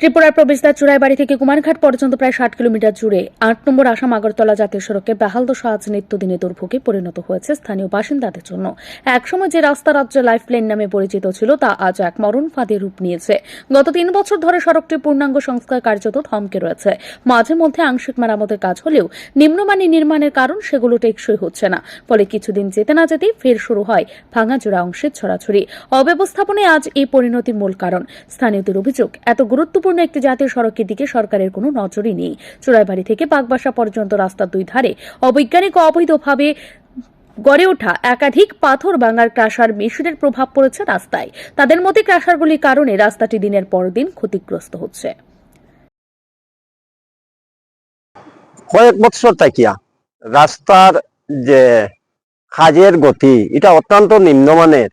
ত্রিপুরার প্রবেশদ্বার চুড়াইবাড়ি থেকে কুমারঘাট পর্যন্ত প্রায় ষাট কিলোমিটার জুড়ে আট নম্বর আসাম আগরতলা জাতীয় সড়কে বেহাল দশা আজ নিত্যদিনে দুর্ভোগে পরিণত হয়েছে স্থানীয় বাসিন্দাদের জন্য। একসময় যে রাস্তা রাজ্য লাইফ লেন নামে পরিচিত ছিল, তা আজ এক মরণ ফাঁদে রূপ নিয়েছে। গত তিন বছর ধরে সড়কটি পূর্ণাঙ্গ সংস্কার কার্যত থমকে রয়েছে। মাঝে মধ্যে আংশিক মেরামতের কাজ হলেও নিম্নমানের নির্মাণের কারণ সেগুলো টেকসই হচ্ছে না। ফলে কিছুদিন যেতে না যেতেই ফের শুরু হয় ভাঙাচোরা অংশের ছড়াছড়ি। অব্যবস্থাপনায় আজ এই পরিণতির মূল কারণ। স্থানীয়দের অভিযোগ, এত গুরুত্বপূর্ণ একটি জাতীয় সড়কের দিকে সরকারের কোনো নজরই নেই। চুড়াইবাড়ি থেকে বাগবাসা পর্যন্ত রাস্তার দুই ধারে অবৈজ্ঞানিক ও অবৈধভাবে গড়ে ওঠা একাধিক পাথর ভাঙার ক্রাশার মেশিনের প্রভাব পড়েছে রাস্তায়। তাদের মতে ক্রাশারগুলির কারণে রাস্তাটি দিনের পর দিন ক্ষতিগ্রস্ত হচ্ছে। কয়েক বছর থাকিয়া রাস্তার যে কাজের গতি, এটা অত্যন্ত নিম্নমানের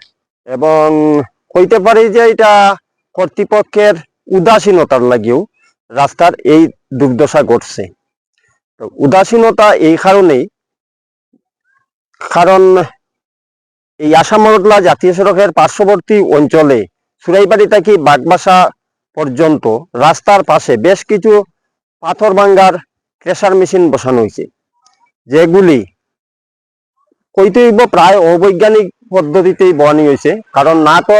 এবং কইতে পারি যে এটা কর্তৃপক্ষের উদাসীনতার লাগিও রাস্তার এই দুর্দশা ঘটছে। তো উদাসীনতা এই কারণেই কারণ এই আসামরতলা জাতীয় সড়কের পার্শ্ববর্তী অঞ্চলে সুরাইবাড়ি থেকে বাগবাসা পর্যন্ত রাস্তার পাশে বেশ কিছু পাথর ভাঙ্গার ক্রেশার মেশিন বসানো হয়েছে যেগুলি কইতে প্রায় অবৈজ্ঞানিক পদ্ধতিতেই বহানি হয়েছে কারণ না তো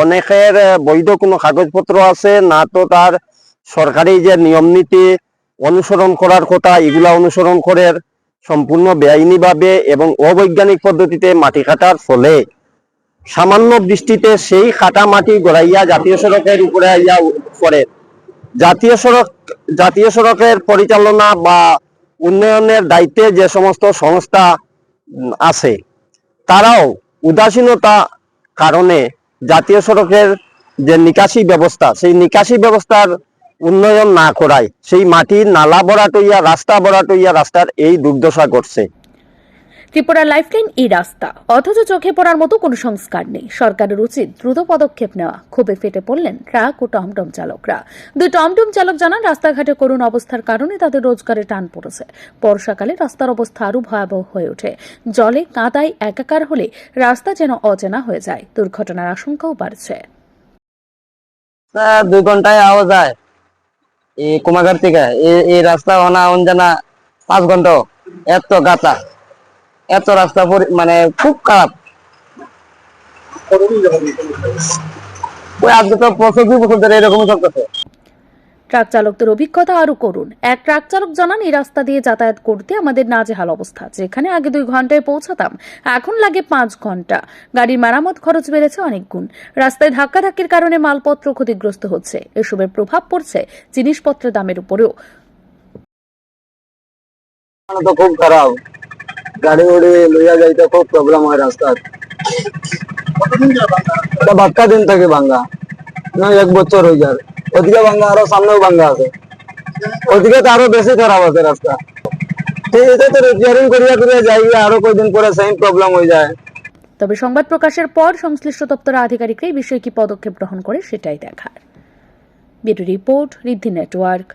অনেকের বৈধ কোনো কাগজপত্র আছে, না তো তার সরকারি যে নিয়ম নীতি অনুসরণ করার কথা, এগুলা অনুসরণ করে সম্পূর্ণ বেআইনিভাবে এবং অবৈজ্ঞানিক পদ্ধতিতে মাটি কাটার ফলে। সামান্য বৃষ্টিতে সেই কাটা মাটি গড়াইয়া জাতীয় সড়কের উপরে আইয়া পড়ে। জাতীয় সড়ক, জাতীয় সড়কের পরিচালনা বা উন্নয়নের দায়িত্বে যে সমস্ত সংস্থা আছে, তারাও উদাসীনতা কারণে জাতীয় সড়কের যে নিকাশি ব্যবস্থা, সেই নিকাশি ব্যবস্থার উন্নয়ন না করায় সেই মাটির নালা বরাটইয়া রাস্তা বরাটইয়া রাস্তার এই দুর্দশা ঘটছে। ত্রিপুরা লাইফলাইন এই রাস্তা। অথচ চোখে পড়ার মতো কোনো সংস্কার নেই। সরকারের উচিত দ্রুত পদক্ষেপ নেওয়া। ক্ষোভে ফেটে পড়লেন ট্রাক ও টমটম চালকরা। দুই টমটম চালক জানান, রাস্তাঘাটে করুণ অবস্থার কারণে তাদের রোজগারে টান পড়েছে। বর্ষাকালে রাস্তার অবস্থা আরও ভয়াবহ হয়ে ওঠে। জলে কাদায় একাকার হলে রাস্তা যেন অচেনা হয়ে যায়। দুর্ঘটনার আশঙ্কাও বাড়ছে। দুই ঘন্টায় আওয়া যায়। এই কুমাঘাট থেকে। এই- রাস্তা অনা অঞ্জানা পাঁচ ঘণ্টা। এত গাতা। এত রাস্তা মানে খুব খারাপ। ওই আজকে তো বছর দুই বছর ধরে এরকম চলতেছে। ট্রাক চালকদের অভিজ্ঞতা আরও করুন। এক ট্রাক চালক জানান এই রাস্তা দিয়ে যাতায়াত করতে আমাদের নাজেহাল অবস্থা যেখানে আগে দুই ঘন্টায় পৌঁছাতাম এখন লাগে পাঁচ ঘণ্টা। গাড়ির মেরামত খরচ বেড়েছে অনেক গুণ। রাস্তায় ধাক্কাধাক্কির কারণে মালপত্র ক্ষতিগ্রস্ত হচ্ছে। এসবের প্রভাব পড়ছে জিনিসপত্রের দামের উপরেও। খুব খারাপ। গাড়ি উড়ি লইয়া যাইতে খুব প্রবলেম হয় রাস্তার। এটা বাক্কা দিন থেকে ভাঙ্গা। না, এক বছর হয়ে যায় ওদিকে ভাঙ্গা, আরও সামনেও ভাঙ্গা আছে। ওদিকে তো আরও বেশি খারাপ আছে রাস্তা। আছে তো রিপেয়ারিং করিয়া করিয়া যাই আরও কয়দিন পরে সেম প্রবলেম হয়ে যায়। তবে সংবাদ প্রকাশের পর সংশ্লিষ্ট দপ্তরের আধিকারিকরা এই বিষয়ে কি পদক্ষেপ গ্রহণ করে সেটাই দেখার। Bureau report, Riddhi network.